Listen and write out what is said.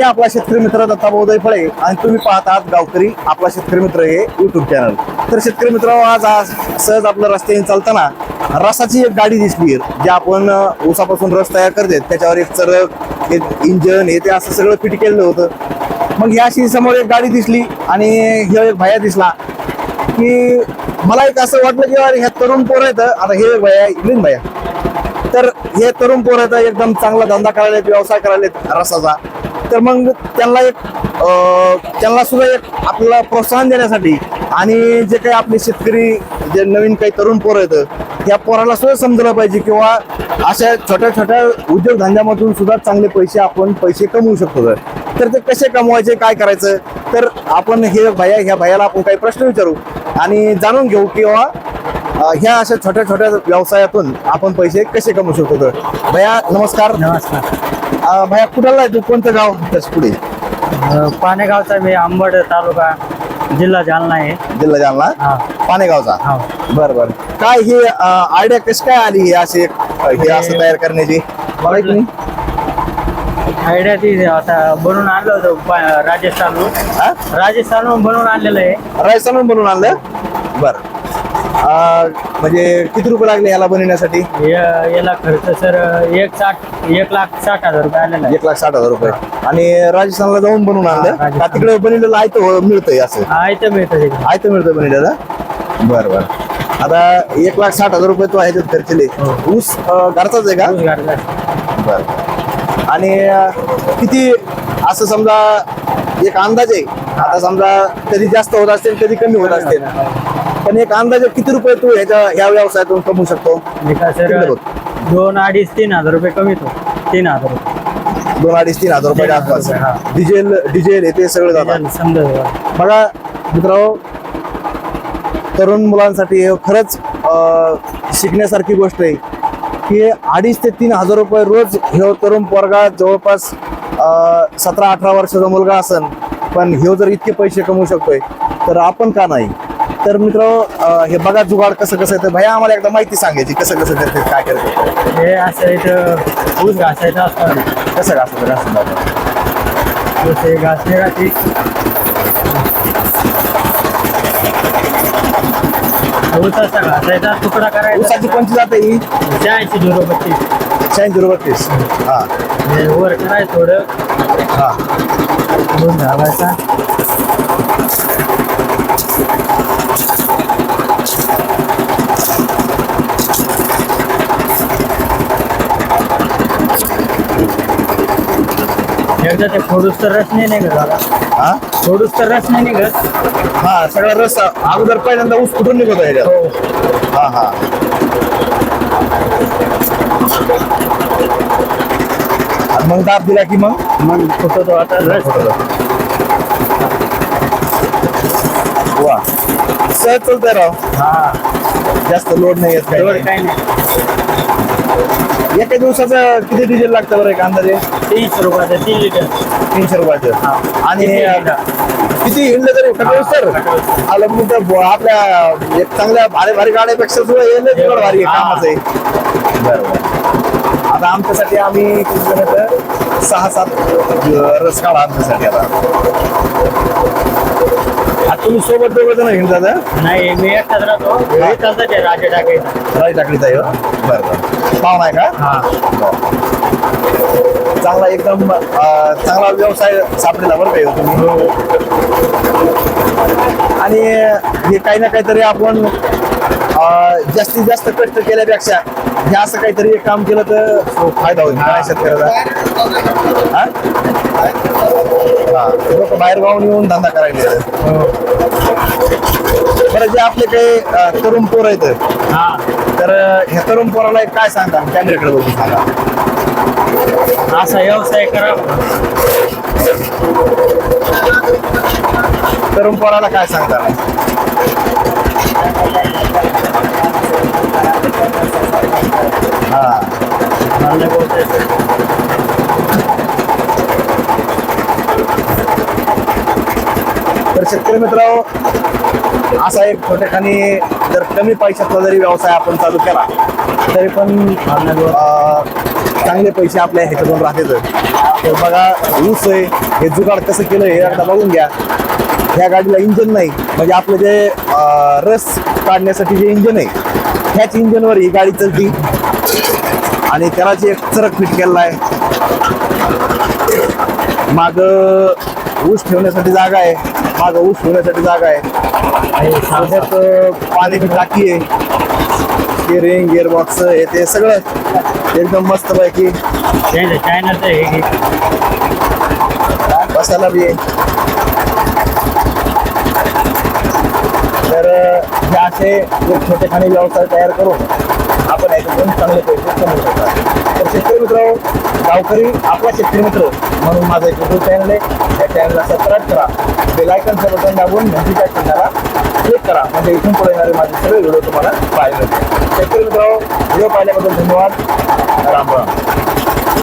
मी आपला शेतकरी मित्र दत्ताभाऊ फळे आणि तुम्ही पाहत आहात गावकरी आपला शेतकरी मित्र हे युट्यूब चॅनल तर शेतकरी मित्र आज आज सहज आपलं रस्त्याने चालताना रसाची एक गाडी दिसली जे आपण ऊसापासून रस तयार करते. त्याच्यावर एक चरक एक इंजन हे ते असं सगळं फिट केलेलं होतं. मग ह्या अशी समोर एक गाडी दिसली आणि ह्यो एक भैया दिसला. की मला एक असं वाटलं की अरे ह्या तरुण पोरं आहेत आता हे एक भैया इकडून भैया. तर हे तरुण पोर आहेत एकदम चांगला धंदा करायला व्यवसाय करायला रसाचा. तर मग त्यांना एक त्यांना सुद्धा एक आपल्याला प्रोत्साहन देण्यासाठी आणि जे काही आपले शेतकरी जे नवीन काही तरुण पोरं येतं त्या पोराला सुद्धा समजलं पाहिजे किंवा अशा छोट्या छोट्या उद्योगधंद्यामधून सुद्धा चांगले पैसे आपण पैसे कमवू शकतो. तर. तर ते कसे कमवायचे काय करायचं? तर आपण हे भैया ह्या भयाला आपण काही प्रश्न विचारू आणि जाणून घेऊ किंवा ह्या अशा छोट्या छोट्या व्यवसायातून आपण पैसे कसे कमवू शकतो. भया नमस्कार. नमस्कार. अ, भैया कुठाला आहे तू? कोणतं गाव? त्याच पुढे. पानेगावचा मी आंबड तालुका जिल्हा जालना आहे. जिल्हा जालना? हा. पानेगावचा हा. बर बर. काय ही आयडिया कशी काय आली ही अशी एक, अ, हे असं तयार करण्याची? मला की नाही. आयडिया ती आता बनवून आणलं होतं पा- राजस्थानहून हा? राजस्थानहून बनवून आणलेलं आहे. रायसनहून बनवून आणलं? बर. म्हणजे किती रुपये लागले याला बनवण्यासाठी? या- याला खर्च सर एक साठ एक लाख साठ हजार रुपये आलेला आहे. एक लाख साठ हजार रुपये. आणि राजस्थानला जाऊन बनवून आणलं? का राजस्थान. तिकडे बनवलेलं आयतं मिळतंय असं? हा इथं मिळतं तिकडे. आयतं मिळतं बनवलेलं? बर बर. आता एक लाख साठ हजार रुपये तो ह्याच्यात खर्चले हो. ऊस अं, घरचाच आहे का? आहे. बर. आणि अं, किती असं समजा एक अंदाज आहे. आता समजा कधी जास्त होत असतील कधी कमी होत असतील. पण एक अंदाजे किती रुपये तू ह्याच्या ह्या व्यवसायातून कमवू शकतो. दोन अडीच तीन हजार रुपये कमी तो तीन हजार रुपये. दोन अडीच तीन हजार रुपये आसपास. डिझेल डिझेल हे ते सगळं जातात. बघा मित्रांनो तरुण मुलांसाठी हे खरंच शिकण्यासारखी गोष्ट आहे की अडीच ते तीन हजार रुपये रोज हे तरुण पोरगा जवळपास सतरा अठरा वर्षाचा मुलगा असन पण ह्यो जर इतके पैसे कमवू शकतोय तर आपण का नाही? तर मित्र हे बघा जुगाड कसं कसं येतं भैया आम्हाला एकदा माहिती सांगायची कसं कसं करते काय करते हे असं इथं ऊस घासायचं असतं. कसं असं असं दादा? घासले ऊसाचा घासायचा तुकडा करायचा. ऊसाची कोणती जाते ही. शहाऐंशी झिरो बत्तीस शहाऐंशी रुपये तीस हा. हे वर करायचं थोडं. हा. दोन घालायचा. एकदा ते फोडूस तर रस नाही निघत दादा. हा? फोडूस तर रस नाही निघत. हा सगळा रस अगोदर पहिल्यांदा ऊस कुठून निघतो ह्याच्यात? हो हा हा आणि मग दाब दिला की मग? मग कुठं तो आता रस वा. सहज चालतंय राव. हा. जास्त लोड नाही येत काही काही नाही. नाही. एका दिवसाचं किती डिझेल लागतं बरं एक अंदाजे? तीस रुपयाचं तीन लिटर. तीनशे रुपयाचं. हा. आणि किती हिंडा? किती हिंडलं तरी खटवलं सर. आलं मग तर ब- आपल्या एक चांगल्या भारी भारी गाड्यापेक्षा सुद्धा जुगाड भारी आहे. कामाचं आहे. बरोबर आता आमच्यासाठी आम्ही आहेत? सहा सात रस काढा आमच्यासाठी आता. तुम्ही सोबत दोघं जण हिंडतात हं? नाही मी एकटाच राहतो. चालतं ते राजा टाकलीच आहे हो? बरं बरं. पाहुणा आहे का? हा. चांगला एकदम चांगला व्यवसाय सापडेला बरं काही तुम्ही. आणि हे काही ना काहीतरी आपण जास्तीत जास्त कष्ट केल्यापेक्षा हे असं काहीतरी एक काम केलं तर फायदा होईल. काय शेतकऱ्याचा लोक बाहेर गावून येऊन धंदा करायला बरं जे आपले काही तरुण पोर आहेत. हा. तर ह्या तरुण पोराला एक काय सांगा? कॅमेऱ्याकडे बघून सांगा. असा व्यवसाय करावा तरुण पोराला काय सांगता हा मला नाही बोलता येत. तर शेतकरी मित्र असा एक छोट्याखानी जर कमी पैशातला जरी व्यवसाय आपण चालू केला तरी पण चांगले पैसे आपल्या ह्याच्यातून राहते तर बघा ऊस आहे हे जुगाड कसं केलं हे एकदा बघून घ्या. ह्या गाडीला इंजन नाही. म्हणजे आपलं जे रस काढण्यासाठी जे इंजन आहे ह्याच इंजनवर ही गाडी चलती. आणि त्याला जे एक चरक फिट केलेला आहे. माग ऊस ठेवण्यासाठी जागा आहे. माग ऊस ठेवण्यासाठी जागा आहे. अं, पाण्याची टाकी आहे. स्टिअरिंग गिअरबॉक्स हे ते सगळं एकदम मस्त पैकी हे. बसायला बी आहे. तर हे असे एक छोटे व्यवसाय तयार करून आपण याच्यातून चांगले पैसे कमवू शकतात तर शेतकरी मित्र गावकरी आपला शेतकरी मित्र म्हणून माझं एक युट्यूब चॅनल आहे. त्या चॅनलला सबस्क्राईब करा. बेलायकनचं बटन दाबून नदीच्या चिन्हाला क्लिक करा. म्हणजे इथून पुढे येणारे माझे सगळे व्हिडिओ तुम्हाला पाहायला मिळतील. शेतकरी मित्र व्हिडिओ पाहिल्याबद्दल धन्यवाद. राम राम.